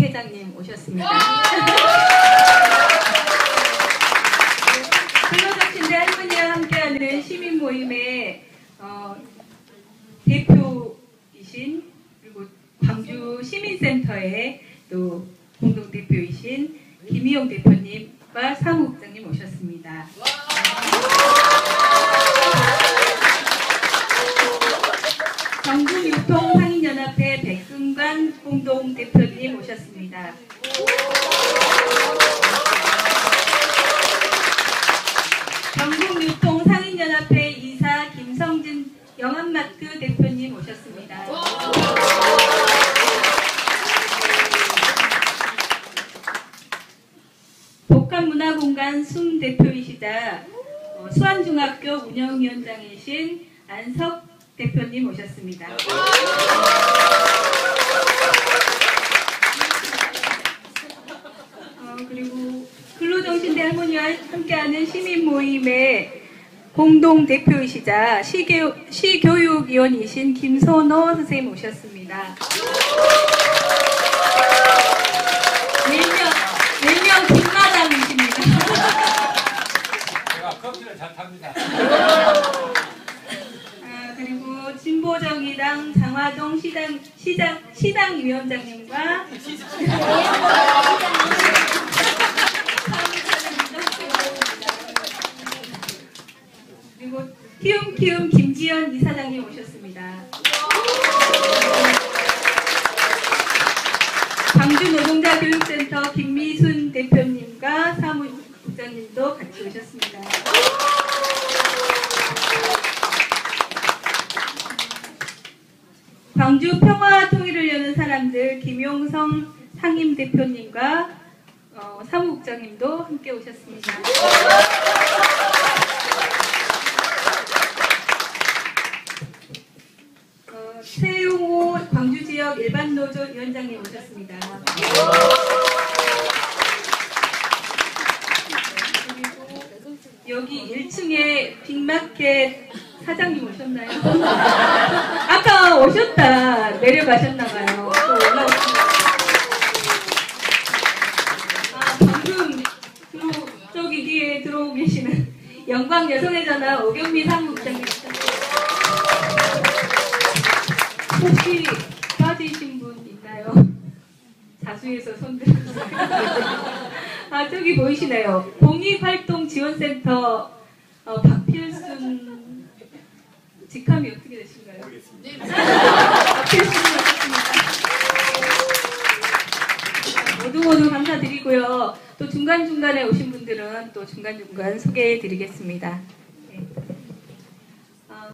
회장님 오셨습니다. 근로자친대 할머니와 함께하는 시민 모임의 어, 대표이신 그리고 광주 시민센터의 또 공동 대표이신 김희용 대표님과 사무국장님 오셨습니다. 대표님 오셨습니다. 전국유통상인연합회 이사 김성진 영암마트 대표님 오셨습니다. 복합문화공간 숨 대표이시다 어, 수안중학교 운영위원장이신 안석 대표님 오셨습니다. 어, 그리고 근로정신대 할머니와 함께하는 시민 모임의 공동 대표이시자 시교, 시교육위원이신 김선호 선생님 오셨습니다. 일명, 일명 김마담이십니다. 제가 커피를 잘 탑니다. 아, 그리고 진보정의당 장화동 시당, 시장, 시당위원장님과 그리고 키움키움 김지연 이사장님 오셨습니다. 광주 노동자 교육센터 김미순 대표님과 사무국장님도 같이 오셨습니다. 광주 평화와 통일을 여는 사람들 김용성 상임 대표님과 어, 사무국장님도 함께 오셨습니다. 어, 최용호 광주 지역 일반 노조 위원장님 오셨습니다. 그리고 여기 1층에 빅마켓 사장님 오셨나요? 아까 오셨다 내려가셨나봐요. 아 방금 들어 저기 뒤에 들어오고 계시는 영광 여성의 전화 오경미 사무국장님 혹시 빠지신 분 있나요? 자수해서 손 들어주세요. 아 저기 보이시네요. 공익활동지원센터 어, 박필순 직함이 어떻게 되신가요? 박필순 오셨습니다. 모두 모두 감사드리고요. 또 중간중간에 오신 분들은 또 중간중간 소개해 드리겠습니다. 네.